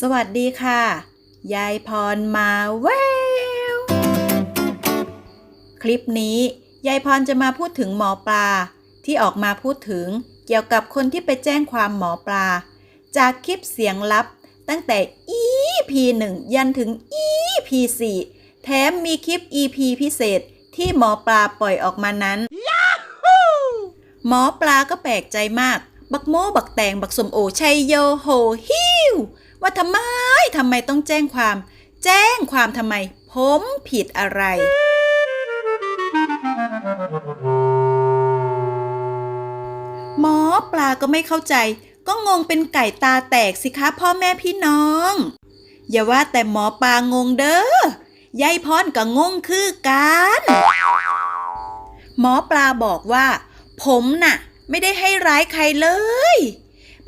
สวัสดีค่ะ ยายพรมาแวว คลิปนี้ยายพรจะมาพูดถึงหมอปลา ที่ออกมาพูดถึงเกี่ยวกับคนที่ไปแจ้งความหมอปลา จากคลิปเสียงลับตั้งแต่ EP 1 ยันถึง EP 4แถมมีคลิป EP พิเศษที่หมอปลาปล่อยออกมานั้น หมอปลาก็แปลกใจมาก บักโมบักแตงบักสมโอชัยโยโหฮิว ว่าทำไมทำไมต้องแจ้งความ แจ้งความทำไม ผมผิดอะไร หมอปลาก็ไม่เข้าใจ ก็งงเป็นไก่ตาแตกสิคะพ่อแม่พี่น้อง อย่าว่าแต่หมอปลางงเด้อยายพรก็งงคือกันหมอปลาบอกว่า ผมน่ะ ไม่ได้ให้ร้ายใครเลย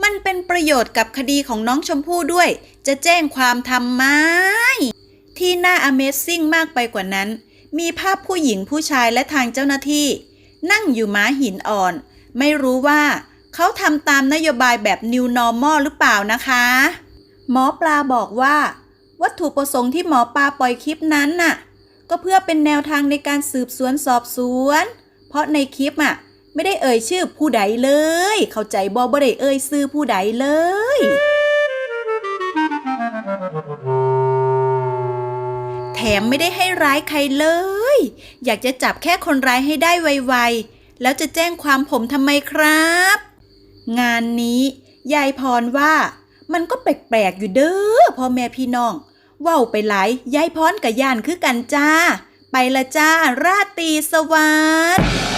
มันเป็นประโยชน์กับคดีของน้องชมพู่ด้วย จะแจ้งความทำไม ที่น่า Amazing มากไปกว่านั้น มีภาพผู้หญิงผู้ชายและทางเจ้าหน้าที่ นั่งอยู่ม้าหินอ่อน ไม่รู้ว่าเขาทำตามนโยบายแบบ New Normal หรือเปล่านะคะ หมอปลาบอกว่า วัตถุประสงค์ที่หมอปลาปล่อยคลิปนั้นน่ะ ก็เพื่อเป็นแนวทางในการสืบสวนสอบสวน เพราะในคลิปอะ ไม่ได้เอ่ยชื่อผู้ใดเลย เข้าใจบอบ่ได้เอ่ยชื่อผู้ใดเลย แถมไม่ได้ให้ร้ายใครเลย อยากจะจับแค่คนร้ายให้ได้ไวๆ แล้วจะแจ้งความผมทำไมครับ งานนี้ ยายพรว่า มันก็แปลกๆอยู่เด้อพ่อแม่พี่น้องเว้าไปหลายยายพรกับย่านคือกันจ้า ไปละจ้า ราตีสวัสดิ์